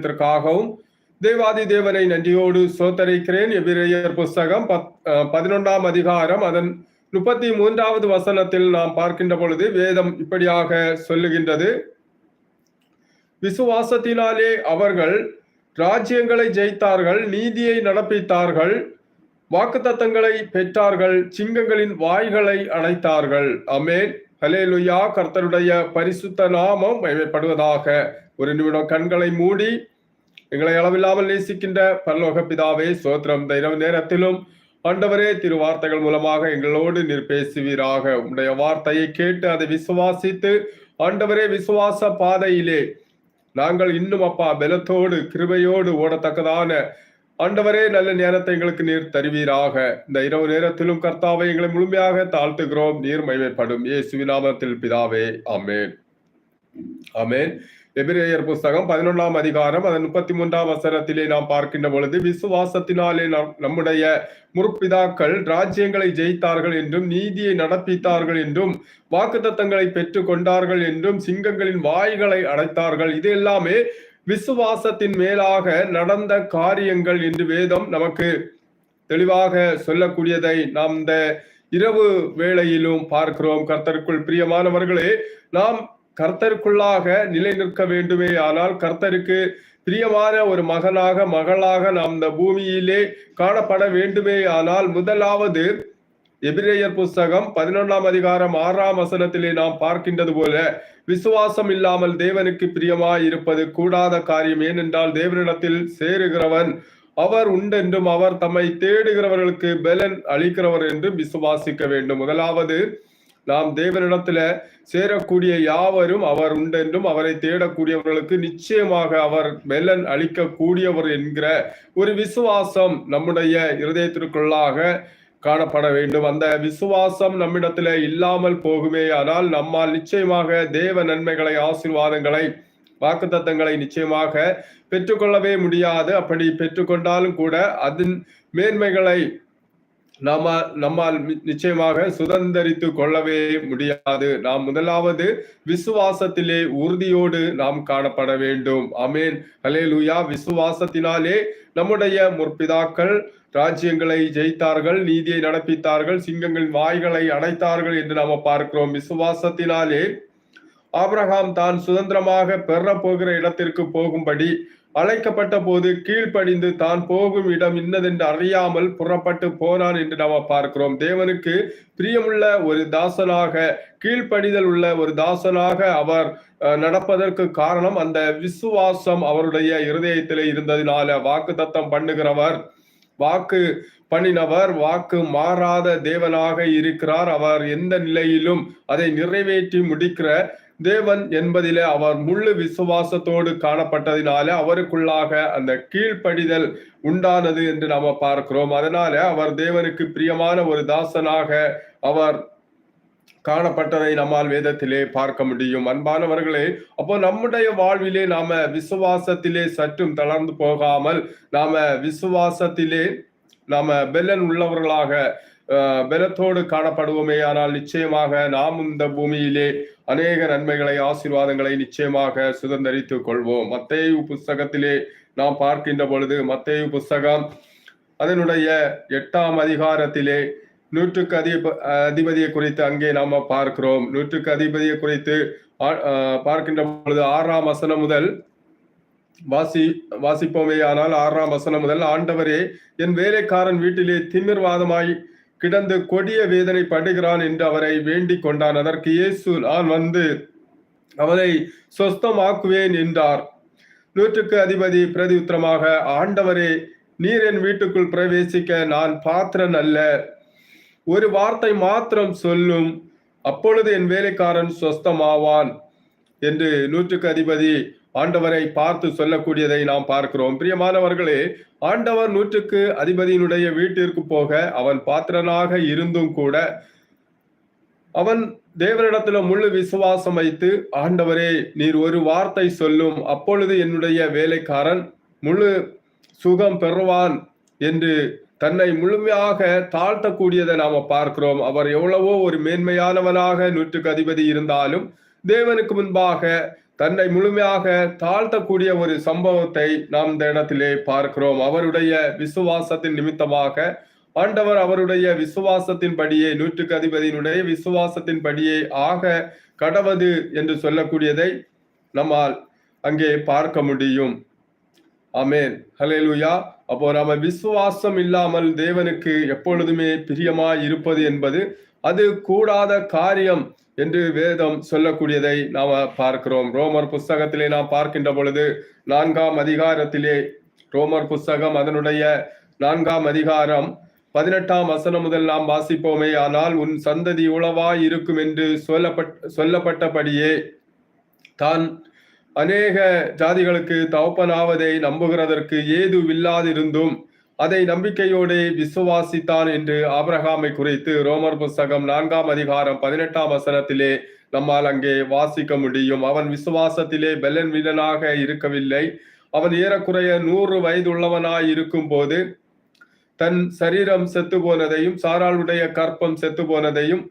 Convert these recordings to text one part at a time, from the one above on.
இதற்காகவும் தேவாதி தேவனை நன்றியோடு சோத்தரிக்கிறேன். எபிரேயர் புஸ்தகம் பத் பதினொன்றாம் அதிகாரம். அதன் முப்பத்தி மூன்றாவது வசனத்தில் நாம் பார்க்கின்ற பொழுது வேதம் இப்படியாக சொல்லுகின்றது. விசுவாசத்தினாலே அவர்கள் ராஜ்யங்களை ஜெயித்தார்கள் நீதியை நடப்பித்தார்கள் வாக்குத்தத்தங்களை பெற்றார்கள் சிங்கங்களின் வாய்களை அடைத்தார்கள் அமேன் ஹலேலுயா கர்த்தருடைய பரிசுத்த நாமம் மகிமைப்படுவதாக. ஒரு நிமிடம் கண்களை மூடி எங்களை அளவில்லாமல் நேசிக்கின்ற பரலோக பிதாவே சோத்திரம் இந்த இரவு நேரத்திலும் ஆண்டவரே திரு வார்த்தைகள் மூலமாக எங்களோடு நீர் பேசுவீராக. உடைய வார்த்தையை கேட்டு அதை விசுவாசித்து ஆண்டவரே விசுவாச பாதையிலே நாங்கள் இன்னும் அப்பா பலத்தோடு கிருபையோடு ஓடத்தக்கதான ஆண்டவரே நல்ல நேரத்தை எங்களுக்கு நீர் தருவீராக. இந்த இரவு நேரத்திலும் கர்த்தாவை எங்களை முழுமையாக தாழ்த்துகிறோம். நீர் மைமைப்படும் இயேசுவின் நாமத்தில் பிதாவே அமேன் அமேன் எபிரேயர் புஸ்தகம் பதினொன்றாம் அதிகாரம் அதன் முப்பத்தி மூன்றாம் வசனத்திலே நாம் பார்க்கின்ற பொழுது விசுவாசத்தினாலே நம் நம்முடைய முற்பிதாக்கள் ராஜ்யங்களை ஜெயித்தார்கள் என்றும் நீதியை நடப்பித்தார்கள் என்றும் வாக்குத்தத்தங்களை பெற்று கொண்டார்கள் என்றும் சிங்கங்களின் வாய்களை அடைத்தார்கள். இது எல்லாமே விசுவாசத்தின் மேலாக நடந்த காரியங்கள் என்று வேதம் நமக்கு தெளிவாக சொல்லக்கூடியதை நாம் இந்த இரவு வேளையிலும் பார்க்கிறோம். கர்த்தருக்குள் பிரியமானவர்களே நாம் கர்த்தருக்குள்ளாக நிலை நிற்க வேண்டுமே. ஆனால் கர்த்தருக்கு பிரியமான ஒரு மகனாக மகளாக நாம் இந்த பூமியிலே காணப்பட வேண்டுமே. ஆனால் முதலாவது எபிரேயர் புஸ்தகம் பதினொன்றாம் அதிகாரம் ஆறாம் வசனத்திலே நாம் பார்க்கின்றது போல விசுவாசம் இல்லாமல் தேவனுக்கு பிரியமாய் இருப்பது கூடாத காரியம் ஏனென்றால் தேவனிடத்தில் சேருகிறவன் அவர் உண்டென்றும் அவர் தம்மை தேடுகிறவர்களுக்கு பலன் அளிக்கிறவர் என்று விசுவாசிக்க வேண்டும். முதலாவது நாம் தேவனிடத்துல சேரக்கூடிய யாவரும் அவர் உண்டென்றும் அவரை தேடக்கூடியவர்களுக்கு நிச்சயமாக அவர் பலன் அளிக்கக்கூடியவர் என்கிற ஒரு விசுவாசம் நம்முடைய இருதயத்திற்குள்ளாக காணப்பட வேண்டும். அந்த விசுவாசம் நம்மிடத்துல இல்லாமல் போகுமே. ஆனால் நம்மால் நிச்சயமாக தேவ நன்மைகளை ஆசீர்வாதங்களை வாக்குத்தத்தங்களை நிச்சயமாக பெற்றுக்கொள்ளவே முடியாது. அப்படி பெற்றுக்கொண்டாலும் கூட அதன் மேன்மைகளை நாம நம்மால் நிச்சயமாக சுதந்திரித்து கொள்ளவே முடியாது. நாம் முதலாவது விசுவாசத்திலே உறுதியோடு நாம் காணப்பட வேண்டும். அமேன் அலேலுயா விசுவாசத்தினாலே நம்முடைய முற்பிதாக்கள் ராஜ்யங்களை ஜெயித்தார்கள் நீதியை நடப்பித்தார்கள் சிங்கங்களின் வாய்களை அடைத்தார்கள் என்று நாம பார்க்கிறோம். விசுவாசத்தினாலே ஆபிரகாம் தான் சுதந்திரமாக பெற போகிற இடத்திற்கு போகும்படி அழைக்கப்பட்ட போது கீழ்ப்படிந்து தான் போகும் இடம் இன்னதென்று அறியாமல் புறப்பட்டு போனான் என்று நாம் பார்க்கிறோம். தேவனுக்கு பிரியமுள்ள ஒரு தாசனாக கீழ்ப்படிதல் உள்ள ஒரு தாசனாக அவர் நடப்பதற்கு காரணம் அந்த விசுவாசம் அவருடைய இருதயத்திலே இருந்ததினால வாக்கு தத்தம் பண்ணுகிறவர் வாக்கு பண்ணினவர் வாக்கு மாறாத தேவனாக இருக்கிறார். அவர் எந்த நிலையிலும் அதை நிறைவேற்றி முடிக்கிற தேவன் என்பதிலே அவர் முழு விசுவாசத்தோடு காணப்பட்டதினால அவருக்குள்ளாக அந்த கீழ்ப்படிதல் உண்டானது என்று நாம பார்க்கிறோம். அதனால அவர் தேவனுக்கு பிரியமான ஒரு தாசனாக அவர் காணப்பட்டதை நம்மால் வேதத்திலே பார்க்க முடியும். அன்பானவர்களே அப்போ நம்முடைய வாழ்விலே நாம விசுவாசத்திலே சற்றும் தளர்ந்து போகாமல் நாம விசுவாசத்திலே நாம பெல்லன் உள்ளவர்களாக பலத்தோடு காணப்படுவோமே. ஆனால் நிச்சயமாக நாம் இந்த பூமியிலே அநேக நன்மைகளை ஆசீர்வாதங்களை நிச்சயமாக சுதந்திரித்துக் கொள்வோம். மத்தேயு புஸ்தகத்திலே நாம் பார்க்கின்ற பொழுது மத்தேயு புஸ்தகம் அதனுடைய எட்டாம் அதிகாரத்திலே நூற்றுக்கு அதிப அதிபதியை குறித்து அங்கே நாம பார்க்கிறோம். நூற்றுக்கு அதிபதியை குறித்து பார்க்கின்ற பொழுது ஆறாம் வசனம் முதல் வாசி வாசிப்போமே ஆனால் ஆறாம் வசனம் முதல் ஆண்டவரே என் வேலைக்காரன் வீட்டிலே திமிர்வாதமாய் கிடந்து கொடிய வேதனை படுகிறான் என்று அவரை வேண்டிக் கொண்டான். அதற்கு இயேசு நான் வந்து அவனை சொஸ்தமாக்குவேன் என்றார். நூற்றுக்கு அதிபதி பிரதி உத்தரமாக ஆண்டவரே நீர் என் வீட்டுக்குள் பிரவேசிக்க நான் பாத்திரன் அல்ல. ஒரு வார்த்தை மாத்திரம் சொல்லும். அப்பொழுது என் வேலைக்காரன் சொஸ்தமாவான் என்று நூற்றுக்கு அதிபதி ஆண்டவரை பார்த்து சொல்லக்கூடியதை நாம் பார்க்கிறோம். பிரியமானவர்களே ஆண்டவர் நூற்றுக்கு அதிபதியினுடைய வீட்டிற்கு போக அவன் பாத்திரனாக இருந்தும் கூட அவன் தேவனிடத்துல முழு விசுவாசம் வைத்து ஆண்டவரே நீர் ஒரு வார்த்தை சொல்லும். அப்பொழுது என்னுடைய வேலைக்காரன் முழு சுகம் பெறுவான் என்று தன்னை முழுமையாக தாழ்த்தக்கூடியதை நாம பார்க்கிறோம். அவர் எவ்வளவோ ஒரு மேன்மையானவனாக நூற்றுக்கு அதிபதி இருந்தாலும் தேவனுக்கு முன்பாக தன்னை முழுமையாக தாழ்த்தக்கூடிய ஒரு சம்பவத்தை நாம் இந்த இடத்திலே பார்க்கிறோம். அவருடைய விசுவாசத்தின் நிமித்தமாக ஆண்டவர் அவருடைய விசுவாசத்தின் படியே நூற்றுக்கு அதிபதியினுடைய விசுவாசத்தின் படியே ஆக கடவது என்று சொல்லக்கூடியதை நம்மால் அங்கே பார்க்க முடியும். ஆமேன். ஹலேலுயா அப்போ நம்ம விசுவாசம் இல்லாமல் தேவனுக்கு எப்பொழுதுமே பிரியமாய் இருப்பது என்பது அது கூடாத காரியம் என்று வேதம் சொல்லக்கூடியதை நாம பார்க்கிறோம். ரோமர் புஸ்தகத்திலே நாம் பார்க்கின்ற பொழுது நான்காம் அதிகாரத்திலே ரோமர் புஸ்தகம் அதனுடைய நான்காம் அதிகாரம் பதினெட்டாம் வசனம் முதல் நாம் வாசிப்போமே ஆனால் உன் சந்ததி உளவாய் இருக்கும் என்று சொல்லப்பட் சொல்லப்பட்டபடியே தான் அநேக ஜாதிகளுக்கு தவப்பனாவதை நம்புகிறதற்கு ஏதுவில்லாதிருந்தும் அதை நம்பிக்கையோடு விசுவாசித்தான் என்று ஆபிரகாமை குறித்து ரோமர் புஸ்தகம் நான்காம் அதிகாரம் பதினெட்டாம் வசனத்திலே நம்மால் அங்கே வாசிக்க முடியும். அவன் விசுவாசத்திலே பெல்லன் வீரனாக இருக்கவில்லை. அவன் ஏறக்குறைய நூறு வயதுள்ளவனாய் இருக்கும் போது தன் சரீரம் செத்து போனதையும் சாராளுடைய கற்பம் செத்து போனதையும்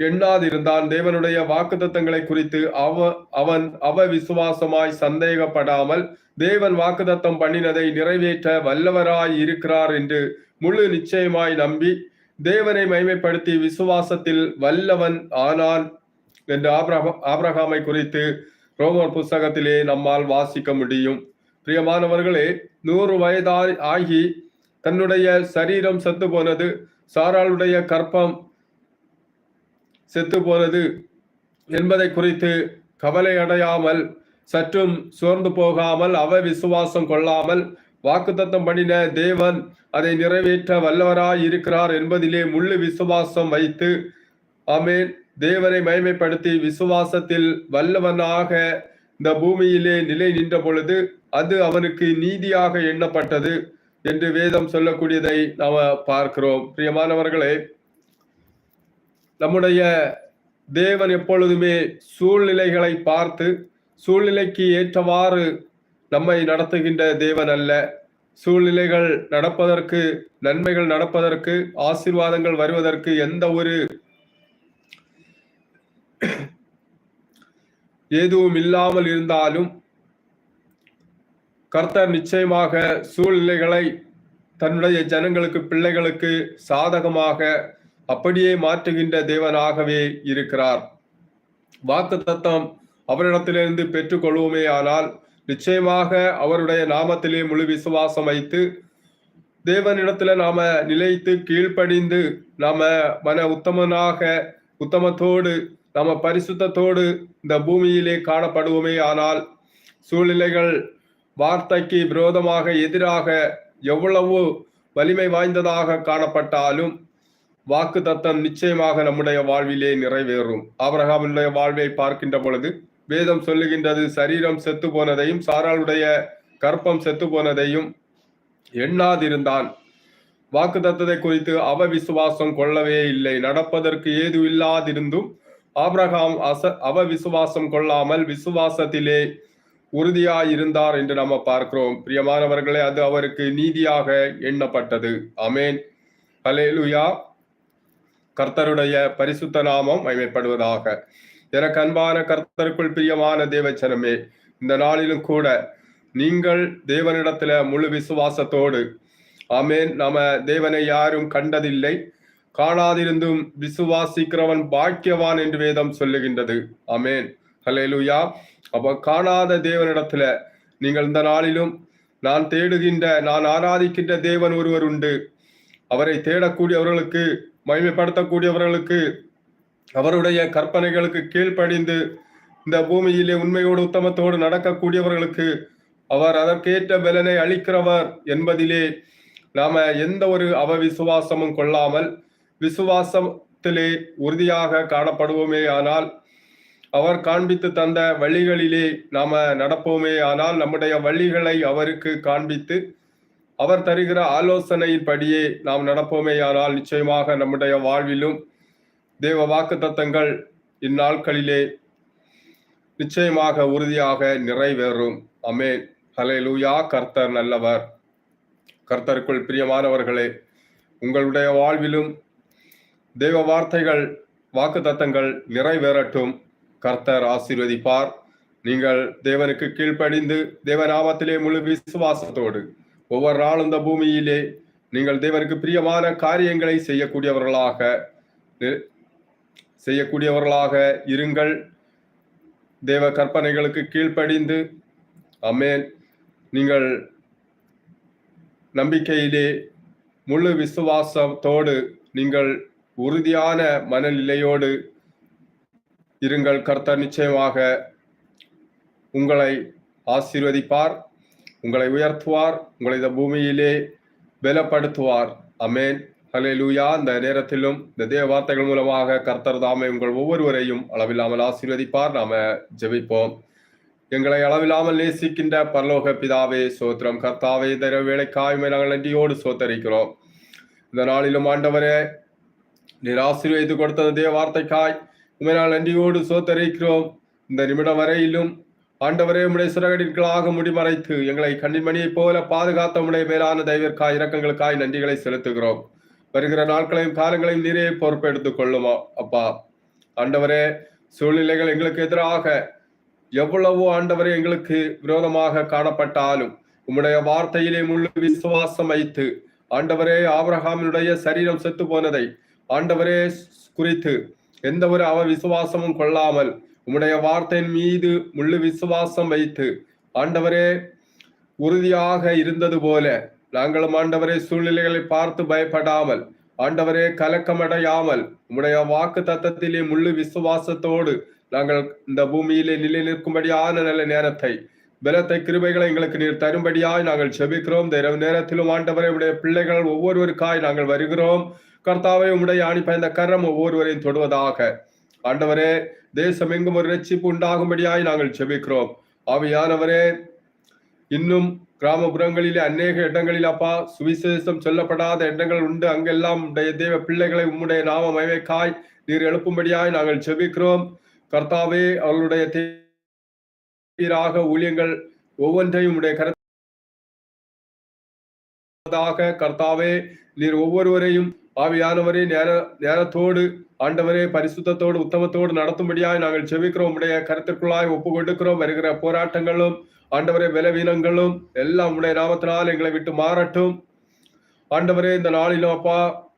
எண்ணாதிருந்தான் தேவனுடைய வாக்குத்தத்தங்களை குறித்து அவ அவன் அவ விசுவாசமாய் சந்தேகப்படாமல் தேவன் வாக்குதத்தம் பண்ணினதை நிறைவேற்ற வல்லவராய் இருக்கிறார் என்று முழு நிச்சயமாய் நம்பி தேவனை மைமைப்படுத்தி விசுவாசத்தில் வல்லவன் ஆனான் என்று ஆப்ரஹா ஆப்ரஹாமை குறித்து ரோமர் புஸ்தகத்திலே நம்மால் வாசிக்க முடியும். பிரியமானவர்களே நூறு வயதாய் ஆகி தன்னுடைய சரீரம் செத்து போனது சாராளுடைய கற்பம் செத்து போனது என்பதை குறித்து கவலை அடையாமல் சற்றும் சோர்ந்து போகாமல் அவ விசுவாசம் கொள்ளாமல் வாக்குத்தத்தம் பண்ணின தேவன் அதை நிறைவேற்ற வல்லவராய் இருக்கிறார் என்பதிலே முள்ளு விசுவாசம் வைத்து அமேன் தேவனை மயமைப்படுத்தி விசுவாசத்தில் வல்லவனாக இந்த பூமியிலே நிலை நின்ற பொழுது அது அவனுக்கு நீதியாக எண்ணப்பட்டது என்று வேதம் சொல்லக்கூடியதை நாம பார்க்கிறோம். பிரியமானவர்களே நம்முடைய தேவன் எப்பொழுதுமே சூழ்நிலைகளை பார்த்து சூழ்நிலைக்கு ஏற்றவாறு நம்மை நடத்துகின்ற தேவன் அல்ல. சூழ்நிலைகள் நடப்பதற்கு நன்மைகள் நடப்பதற்கு ஆசீர்வாதங்கள் வருவதற்கு எந்த ஒரு எதுவும் இல்லாமல் இருந்தாலும் கர்த்தர் நிச்சயமாக சூழ்நிலைகளை தன்னுடைய ஜனங்களுக்கு பிள்ளைகளுக்கு சாதகமாக அப்படியே மாற்றுகின்ற தேவனாகவே இருக்கிறார். வாக்கு தத்தம் அவரிடத்திலிருந்து பெற்றுக்கொள்வோமே ஆனால் நிச்சயமாக அவருடைய நாமத்திலே முழு விசுவாசம் வைத்து தேவனிடத்துல நாம நிலைத்து கீழ்ப்படிந்து நாம மன உத்தமனாக உத்தமத்தோடு நாம பரிசுத்தத்தோடு இந்த பூமியிலே காணப்படுவோமே ஆனால் சூழ்நிலைகள் வார்த்தைக்கு விரோதமாக எதிராக எவ்வளவு வலிமை வாய்ந்ததாக காணப்பட்டாலும் வாக்கு தத்தம் நிச்சயமாக நம்முடைய வாழ்விலே நிறைவேறும். ஆபரகாமுடைய வாழ்வை பார்க்கின்ற பொழுது வேதம் சொல்லுகின்றது சரீரம் செத்து போனதையும் சாராளுடைய கற்பம் செத்து போனதையும் எண்ணாதிருந்தான். வாக்கு தத்தத்தை குறித்து அவ விசுவாசம் கொள்ளவே இல்லை. நடப்பதற்கு ஏது இல்லாதிருந்தும் ஆப்ரஹாம் அச அவ விசுவாசம் கொள்ளாமல் விசுவாசத்திலே உறுதியாயிருந்தார் என்று நம்ம பார்க்கிறோம். பிரியமானவர்களே அது அவருக்கு நீதியாக எண்ணப்பட்டது. அமேன் ஹலேலுயா கர்த்தருடைய பரிசுத்த நாமம் மைமைப்படுவதாக எனக்கு அன்பான கர்த்தருக்குள் பிரியமான தேவச்சனமே இந்த நாளிலும் கூட நீங்கள் தேவனிடத்துல முழு விசுவாசத்தோடு ஆமேன் நாம தேவனை யாரும் கண்டதில்லை காணாதிருந்தும் விசுவாசிக்கிறவன் பாக்கியவான் என்று வேதம் சொல்லுகின்றது. ஆமேன். ஹலேலுயா அப்ப காணாத தேவனிடத்துல நீங்கள் இந்த நாளிலும் நான் தேடுகின்ற நான் ஆராதிக்கின்ற தேவன் ஒருவர் உண்டு. அவரை தேடக்கூடியவர்களுக்கு மகிமைப்படுத்தக்கூடியவர்களுக்கு அவருடைய கற்பனைகளுக்கு கீழ்ப்படிந்து இந்த பூமியிலே உண்மையோடு உத்தமத்தோடு நடக்கக்கூடியவர்களுக்கு அவர் அதற்கேற்ற பலனை அளிக்கிறவர் என்பதிலே நாம எந்த ஒரு அவவிசுவாசமும் கொள்ளாமல் விசுவாசத்திலே உறுதியாக காணப்படுவோமே ஆனால் அவர் காண்பித்து தந்த வழிகளிலே நாம நடப்போமே ஆனால் நம்முடைய வழிகளை அவருக்கு காண்பித்து அவர் தருகிற ஆலோசனையின்படியே நாம் நடப்போமே ஆனால் நிச்சயமாக நம்முடைய வாழ்விலும் தேவ வாக்கு தத்தங்கள் இந்நாட்களிலே நிச்சயமாக உறுதியாக நிறைவேறும். அமே ஹலே லூயா கர்த்தர் நல்லவர். கர்த்தருக்குள் பிரியமானவர்களே உங்களுடைய வாழ்விலும் தெய்வ வார்த்தைகள் வாக்கு தத்தங்கள் நிறைவேறட்டும். கர்த்தர் ஆசீர்வதிப்பார். நீங்கள் தேவனுக்கு கீழ்ப்படிந்து தேவநாமத்திலே முழு விசுவாசத்தோடு ஒவ்வொரு நாளும் இந்த பூமியிலே நீங்கள் தேவனுக்கு பிரியமான காரியங்களை செய்யக்கூடியவர்களாக செய்யக்கூடியவர்களாக இருங்கள். தேவ கற்பனைகளுக்கு கீழ்ப்படிந்து அமேன் நீங்கள் நம்பிக்கையிலே முழு விசுவாசத்தோடு நீங்கள் உறுதியான மனநிலையோடு இருங்கள். கர்த்தர் நிச்சயமாக உங்களை ஆசீர்வதிப்பார். உங்களை உயர்த்துவார் உங்களை இந்த பூமியிலே பலப்படுத்துவார். அமேன் ஹalleluya. இந்த நேரத்திலும் இந்த தேவ வார்த்தைகள் மூலமாக கர்த்தர் தாமே உங்கள் ஒவ்வொருவரையும் அளவில்லாமல் ஆசீர்வதிப்பார். நாம ஜெபிப்போம். எங்களை அளவில்லாமல் நேசிக்கின்ற பரலோக பிதாவே சோத்திரம் கர்த்தாவே தர வேலைக்காயுமே நாங்கள் நன்றியோடு சோத்தரிக்கிறோம். இந்த நாளிலும் ஆண்டவரே நீர் ஆசீர்வதித்து கொடுத்த தேவ வார்த்தைக்காய் உண்மை நாங்கள் நன்றியோடு சோத்தரிக்கிறோம். இந்த நிமிடம் வரையிலும் ஆண்டவரே உடைய சிறகடிகளாக முடிமறைத்து எங்களை கண்ணிமணியைப் போல பாதுகாத்த உடைய மேலான தெய்வற்காய் இரக்கங்களுக்காய் நன்றிகளை செலுத்துகிறோம். வருகிற நாட்களையும் காலங்களையும் நீரே பொறுப்பெடுத்துக் கொள்ளுமா அப்பா? ஆண்டவரே சூழ்நிலைகள் எங்களுக்கு எதிராக எவ்வளவோ ஆண்டவரே எங்களுக்கு விரோதமாக காணப்பட்டாலும் உம்முடைய வார்த்தையிலே முழு விசுவாசம் வைத்து ஆண்டவரே ஆபிரஹாமினுடைய சரீரம் செத்து போனதை ஆண்டவரே குறித்து எந்த ஒரு அவ விசுவாசமும் கொள்ளாமல் உம்முடைய வார்த்தையின் மீது முழு விசுவாசம் வைத்து ஆண்டவரே உறுதியாக இருந்தது போல நாங்களும் ஆண்டவரே சூழ்நிலைகளை பார்த்து பயப்படாமல் ஆண்டவரே கலக்கமடையாமல் உம்முடைய வாக்கு தத்தத்திலே முழு விசுவாசத்தோடு நாங்கள் இந்த பூமியிலே நிலை நிற்கும்படியான நல்ல நேரத்தை பலத்தை கிருபைகளை எங்களுக்கு நீர் தரும்படியாய் நாங்கள் செபிக்கிறோம் இந்த இரவு நேரத்திலும் ஆண்டவரை உடைய பிள்ளைகள் ஒவ்வொருவருக்காய் நாங்கள் வருகிறோம். கர்த்தாவை உடைய ஆணி பயந்த கரம் ஒவ்வொருவரையும் தொடுவதாக. ஆண்டவரே தேசம் எங்கும் ஒரு ரட்சிப்பு உண்டாகும்படியாய் நாங்கள் செபிக்கிறோம். ஆவியானவரே இன்னும் கிராமப்புறங்களிலே அநேக இடங்களில் அப்பா சுவிசேஷம் சொல்லப்படாத இடங்கள் உண்டு. அங்கெல்லாம் உடைய தேவ பிள்ளைகளை உம்முடைய நாம மயமைக்காய் நீர் எழுப்பும்படியாய் நாங்கள் செபிக்கிறோம். கர்த்தாவே அவர்களுடைய தீராக ஊழியங்கள் ஒவ்வொன்றையும் உடைய கருத்தாக கர்த்தாவே நீர் ஒவ்வொருவரையும் ஆவியானவரே நேர நேரத்தோடு ஆண்டவரே பரிசுத்தத்தோடு உத்தமத்தோடு நடத்தும்படியாய் நாங்கள் செவிக்கிறோம் உடைய கருத்திற்குள்ளாய் ஒப்பு கொடுக்கிறோம் வருகிற போராட்டங்களும் ஆண்டவரே விலவீனங்களும் எல்லாம் உடைய நாமத்தினால் எங்களை விட்டு மாறட்டும். ஆண்டவரே இந்த நாளிலும் அப்பா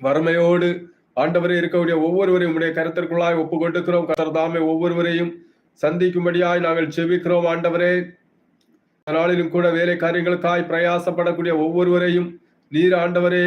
வறுமையோடு ஆண்டவரே இருக்கக்கூடிய ஒவ்வொருவரையும் உடைய கருத்திற்குள்ளாய் ஒப்பு கொடுக்கிறோம் கர்த்தர் ஒவ்வொருவரையும் சந்திக்கும்படியாய் நாங்கள் செவிக்கிறோம் ஆண்டவரே நாளிலும் கூட வேலை காரியங்களுக்காய் பிரயாசப்படக்கூடிய ஒவ்வொருவரையும் நீர் ஆண்டவரே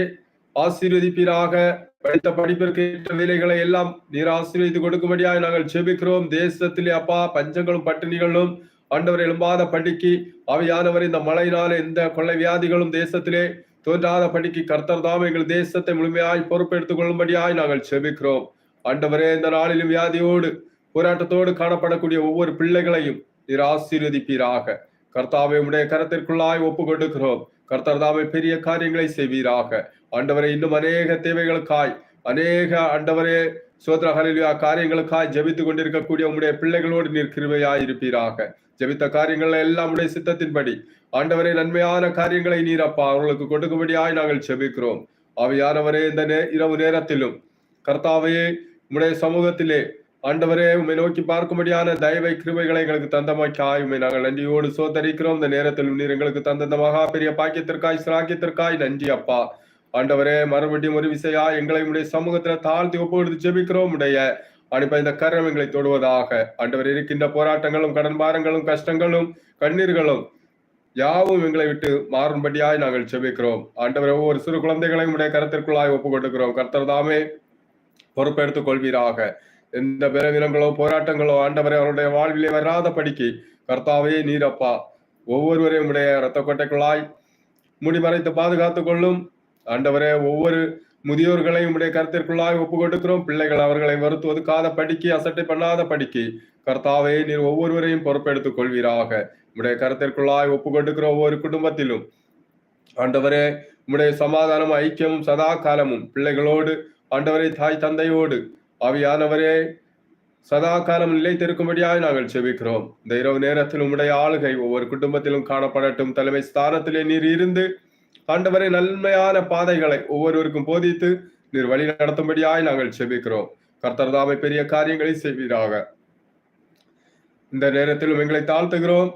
ஆசீர்வதிப்பீராக. படித்த படிப்பிற்கு ஏற்ற வேலைகளை எல்லாம் நீர் ஆசீர்வதித்து கொடுக்கும்படியாய் நாங்கள் செபிக்கிறோம் தேசத்திலே அப்பா பஞ்சங்களும் பட்டினிகளும் ஆண்டவர் எழும்பாத படிக்கு அவையானவர் இந்த மழையினால எந்த கொள்ளை வியாதிகளும் தேசத்திலே தோன்றாத படிக்கு கர்த்தர் தாம் எங்கள் தேசத்தை முழுமையாய் பொறுப்பெடுத்துக் கொள்ளும்படியாய் நாங்கள் செபிக்கிறோம் ஆண்டவரே இந்த நாளிலும் வியாதியோடு போராட்டத்தோடு காணப்படக்கூடிய ஒவ்வொரு பிள்ளைகளையும் நீர் ஆசீர்வதிப்பீராக. கர்த்தாவை உடைய கரத்திற்குள்ளாய் ஒப்பு கொடுக்கிறோம் கர்த்தர் தாமே பெரிய காரியங்களை செய்வீராக. ஆண்டவரே இன்னும் அநேக தேவைகளுக்காய் அநேக ஆண்டவரே சோதரகளில் காரியங்களுக்காய் ஜபித்து கொண்டிருக்கக்கூடிய உங்களுடைய பிள்ளைகளோடு நீர் கிருபையாய் இருப்பீராக ஜபித்த காரியங்கள் எல்லாம் உடைய சித்தத்தின்படி. ஆண்டவரே நன்மையான காரியங்களை நீர் அப்பா அவர்களுக்கு கொடுக்கும்படியாய் நாங்கள் செபிக்கிறோம் அவையானவரே இந்த நே இரவு நேரத்திலும் கர்த்தாவையே உடைய சமூகத்திலே ஆண்டவரே உம்மை நோக்கி பார்க்கும்படியான தயவை கிருபைகளை எங்களுக்கு தந்தமைக்காய். உம்மை நாங்கள் நன்றியோடு சோதரிக்கிறோம். இந்த நேரத்தில் நீர் எங்களுக்கு தந்த மகா பெரிய பாக்கியத்திற்காய் சிராக்கியத்திற்காய். நன்றி அப்பா. ஆண்டவரே மறுபடியும் ஒரு விசையா எங்களை உடைய சமூகத்துல தாழ்த்தி ஒப்பு ஜெபிக்கிறோம். உடைய அனுப்ப இந்த கரம் எங்களை தொடுவதாக. ஆண்டவர் இருக்கின்ற போராட்டங்களும் கடன் பாரங்களும் கஷ்டங்களும் கண்ணீர்களும் யாவும் எங்களை விட்டு மாறும்படியாய் நாங்கள் செபிக்கிறோம் ஆண்டவர் ஒவ்வொரு சிறு குழந்தைகளையும் உடைய கருத்திற்குள்ளாய் ஒப்பு கொடுக்கிறோம் கர்த்தர் தாமே பொறுப்பெடுத்துக் கொள்வீராக எந்த பலவீனங்களோ போராட்டங்களோ ஆண்டவரை அவருடைய வாழ்விலே வராத படிக்கு கர்த்தாவே நீரப்பா ஒவ்வொருவரையும் உடைய இரத்த கொட்டைக்குள்ளாய் முடிமறைத்து பாதுகாத்துக் கொள்ளும் ஆண்டவரே ஒவ்வொரு முதியோர்களையும் உடைய கருத்திற்குள்ளாய் ஒப்பு கொடுக்கிறோம் பிள்ளைகள் அவர்களை வருத்துவதுக்காத படிக்கு அசட்டை பண்ணாத படிக்கு கர்த்தாவே நீர் ஒவ்வொருவரையும் பொறுப்பெடுத்துக் கொள்வீராக உடைய கருத்திற்குள்ளாய் ஒப்பு கொடுக்கிற ஒவ்வொரு குடும்பத்திலும் ஆண்டவரே உடைய சமாதானம் ஐக்கியமும் சதா காலமும் பிள்ளைகளோடு ஆண்டவரே தாய் தந்தையோடு ஆவியானவரே சதா காலம் நிலைத்திருக்கும்படியாய் நாங்கள் செபிக்கிறோம். இந்த இரவு நேரத்தில் உம்முடைய ஆளுகை ஒவ்வொரு குடும்பத்திலும் காணப்படட்டும். தலைமை ஸ்தானத்திலே நீர் இருந்து ஆண்டவரை நன்மையான பாதைகளை ஒவ்வொருவருக்கும் போதித்து நீர் வழி நடத்தும்படியாய் நாங்கள் செபிக்கிறோம். கர்த்தர்தாமை பெரிய காரியங்களை செய்வீராக. இந்த நேரத்திலும் எங்களை தாழ்த்துகிறோம்.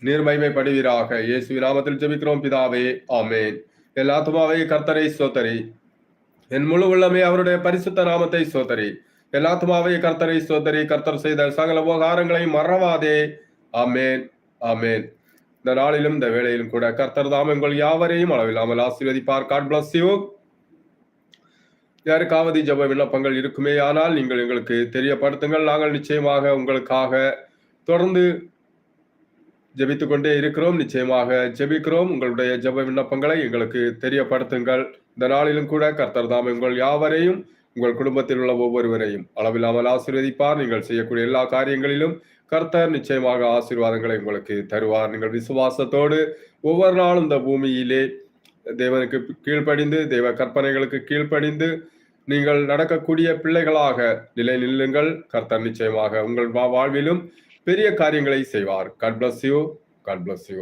நீர் மகிமைப்படுவீராக. இயேசு நாமத்தில் ஜெபிக்கிறோம். பிதாவே ஆமேன். எல்லாத்துமாவே கர்த்தரை சோதரி என் முழு உள்ளமே அவருடைய பரிசுத்த நாமத்தை சோதரி எல்லா கர்த்தரை சோதரி கர்த்தர் செய்த சகல உபகாரங்களை மறவாதே. ஆமேன். ஆமேன். இந்த நாளிலும் இந்த வேளையிலும் கூட கர்த்தர் தாம் உங்கள் யாவரையும் அளவில்லாமல் ஆசீர்வதிப்பார். காட் பிளஸ் யூ யாருக்காவது ஜப விண்ணப்பங்கள் இருக்குமே? ஆனால் நீங்கள் எங்களுக்கு தெரியப்படுத்துங்கள். நாங்கள் நிச்சயமாக உங்களுக்காக தொடர்ந்து ஜெபித்துக் கொண்டே இருக்கிறோம். நிச்சயமாக ஜெபிக்கிறோம். உங்களுடைய ஜெப விண்ணப்பங்களை எங்களுக்கு தெரியப்படுத்துங்கள். இந்த நாளிலும் கூட கர்த்தர் தாம் உங்கள் யாவரையும் உங்கள் குடும்பத்தில் உள்ள ஒவ்வொருவரையும் அளவில்லாமல் ஆசீர்வதிப்பார். நீங்கள் செய்யக்கூடிய எல்லா காரியங்களிலும் கர்த்தர் நிச்சயமாக ஆசீர்வாதங்களை உங்களுக்கு தருவார். நீங்கள் விசுவாசத்தோடு ஒவ்வொரு நாளும் இந்த பூமியிலே தேவனுக்கு கீழ்ப்படிந்து தேவ கற்பனைகளுக்கு கீழ்ப்படிந்து நீங்கள் நடக்கக்கூடிய பிள்ளைகளாக நிலை நில்லுங்கள். கர்த்தர் நிச்சயமாக உங்கள் வா- வாழ்விலும் பெரிய காரியங்களை செய்வார். God bless you God bless you